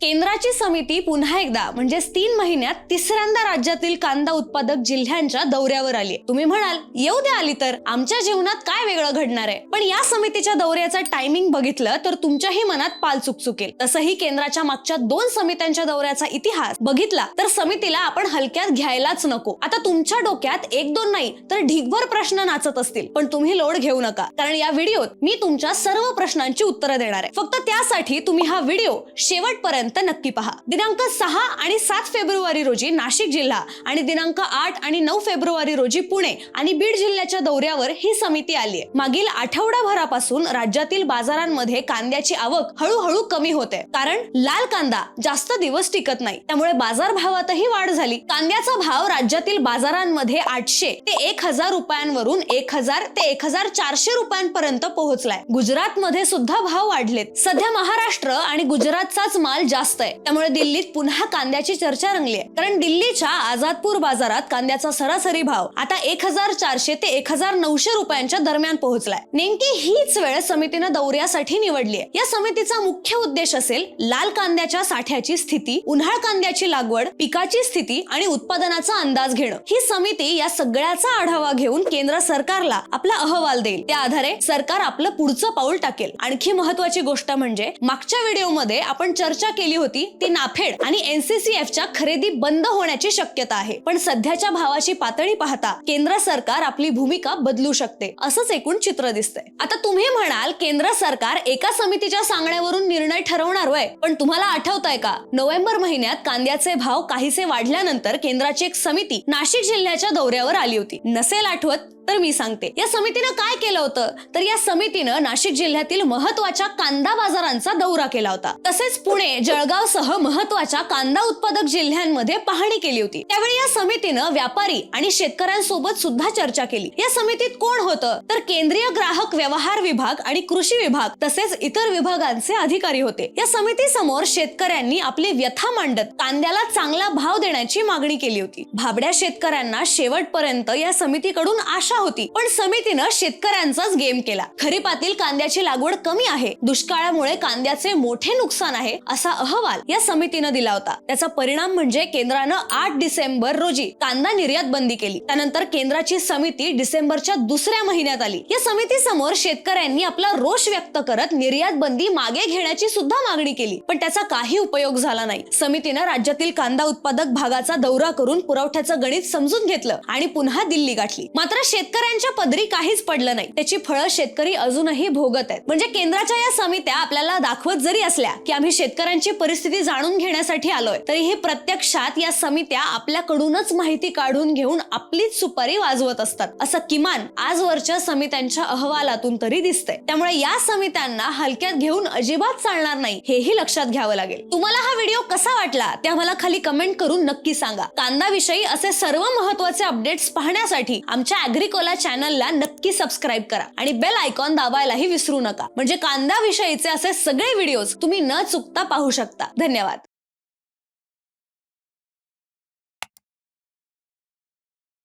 केंद्राची समिती पुन्हा एकदा म्हणजेच तीन महिन्यात तिसऱ्यांदा राज्यातील कांदा उत्पादक जिल्ह्यांच्या दौऱ्यावर आली. तुम्ही म्हणाल येऊ द्या आली तर आमच्या जीवनात काय वेगळं घडणार आहे? पण या समितीच्या दौऱ्याचं टायमिंग बघितलं तर तुमच्याही मनात पाल चुकचुकेल. तसंही केंद्राच्या मागच्या दोन समित्यांच्या दौऱ्याचा इतिहास बघितला तर समितीला आपण हलक्यात घ्यायलाच नको. आता तुमच्या डोक्यात एक दोन नाही तर ढिगभर प्रश्न नाचत असतील. पण तुम्ही लोड घेऊ नका. कारण या व्हिडिओत मी तुमच्या सर्व प्रश्नांची उत्तरं देणार आहे. फक्त त्यासाठी तुम्ही हा व्हिडिओ शेवटपर्यंत नक्की पहा. दिनांक सहा आणि सात फेब्रुवारी रोजी नाशिक जिल्हा आणि दिनांक आठ आणि नऊ फेब्रुवारी रोजी पुणे आणि बीड जिल्ह्याच्या दौऱ्यावर ही समिती आली आहे. मागील आठवडाभरापासून राज्यातील बाजारांमध्ये कांद्याची आवक हळूहळू कमी होते. कारण लाल कांदा जास्त दिवस टिकत नाही. त्यामुळे बाजारभावातही वाढ झाली. कांद्याचा भाव राज्यातील बाजारांमध्ये आठशे ते एक हजार रुपयांवरून एक हजार ते एक हजार चारशे रुपयांपर्यंत पोहोचलाय. गुजरात मध्ये सुद्धा भाव वाढलेत. सध्या महाराष्ट्र आणि गुजरातचाच माल जास्त आहे. त्यामुळे दिल्लीत पुन्हा कांद्याची चर्चा रंगली आहे. कारण दिल्लीच्या आझादपूर बाजारात कांद्याचा सरासरी भाव आता एक हजार चारशे ते एक हजार नऊशे रुपयांच्या दरम्यान पोहोचलाय. नेमकी हीच वेळ समितीनं दौऱ्यासाठी निवडली आहे. या समितीचा मुख्य उद्देश असेल लाल कांद्याच्या साठ्याची स्थिती उन्हाळ कांद्याची लागवड पिकाची स्थिती आणि उत्पादनाचा अंदाज घेणं. ही समिती या सगळ्याचा आढावा घेऊन केंद्र सरकारला आपला अहवाल देईल. त्या आधारे सरकार आपलं पुढचं पाऊल टाकेल. आणखी महत्वाची गोष्ट म्हणजे मागच्या व्हिडिओमध्ये आपण चर्चा केली होती ती नाफेड आणि एनसीसीएफ च्या खरेदी बंद होण्याची शक्यता आहे. पण सध्याच्या भावाची पातळी पाहता केंद्र सरकार आपली भूमिका बदलू शकते असंच एकूण चित्र दिसतंय. आता तुम्ही म्हणाल केंद्र सरकार एका समितीच्या सांगण्यावरून निर्णय ठरवणार वय पण तुम्हाला आठवत आहे का? नोव्हेंबर महिन्यात कांद्याचे भाव काहीसे वाढल्यानंतर केंद्राची एक समिती नाशिक जिल्ह्याच्या दौऱ्यावर आली होती. नसेल आठवत तर मी सांगते. या समितीनं काय केलं होतं? तर या समितीनं नाशिक जिल्ह्यातील महत्त्वाच्या कांदा बाजारांचा दौरा केला होता. तसेच पुणे जळगाव सह महत्त्वाच्या कांदा उत्पादक जिल्ह्यांमध्ये पाहणी केली होती. त्यावेळी या समितीनं व्यापारी आणि शेतकऱ्यांसोबत सुद्धा चर्चा केली. या समितीत कोण होतं? तर केंद्रीय ग्राहक व्यवहार विभाग आणि कृषी विभाग तसेच इतर विभागांचे अधिकारी होते. या समितीसमोर शेतकऱ्यांनी आपली व्यथा मांडत कांद्याला चांगला भाव देण्याची मागणी केली होती. भाबड्या शेतकऱ्यांना शेवटपर्यंत या समितीकडून आशा होती. पण समितीनं शेतकऱ्यांचाच गेम केला. खरीपातील कांद्याची लागवड कमी आहे. दुष्काळामुळे कांद्याचे मोठे नुकसान आहे असा अहवाल या समितीनं दिला होता. त्याचा परिणाम म्हणजे केंद्रानं आठ डिसेंबर रोजी कांदा निर्यात बंदी केली. त्यानंतर केंद्राची समिती डिसेंबरच्या दुसऱ्या महिन्यात आली. या समितीसमोर शेतकऱ्यांनी आपला रोष व्यक्त करत निर्यात बंदी मागे घेण्याची सुद्धा मागणी केली. पण त्याचा काही उपयोग झाला नाही. समितीनं राज्यातील कांदा उत्पादक भागाचा दौरा करून पुरवठ्याचं गणित समजून घेतलं आणि पुन्हा दिल्ली गाठली. मात्र शेतकऱ्यांच्या पदरी काहीच पडलं नाही. त्याची फळं शेतकरी अजूनही भोगत आहेत. म्हणजे केंद्राच्या या समित्या आपल्याला दाखवत जरी असल्या की आम्ही शेतकऱ्यांची परिस्थिती जाणून घेण्यासाठी आलोय तरीही प्रत्यक्षात या समित्या आपल्याकडूनच माहिती काढून घेऊन आपलीच सुपारी वाजवत असतात. असं किमान आजवरच्या समित्यांच्या अहवालातून तरी दिसतंय. त्यामुळे या समित्यांना हलक्यात घेऊन अजिबात चालणार नाही हेही लक्षात घ्यावं लागेल. तुम्हाला हा व्हिडिओ कसा वाटला ते आम्हाला खाली कमेंट करून नक्की सांगा. कांदा विषयी असे सर्व महत्त्वाचे अपडेट्स पाहण्यासाठी आमच्या कोला चॅनलला नक्की सबस्क्राईब करा आणि बेल आयकॉन दाबायलाही विसरू नका. म्हणजे कांदा विषयीचे असे सगळे व्हिडिओज तुम्ही न चुकता पाहू शकता. धन्यवाद.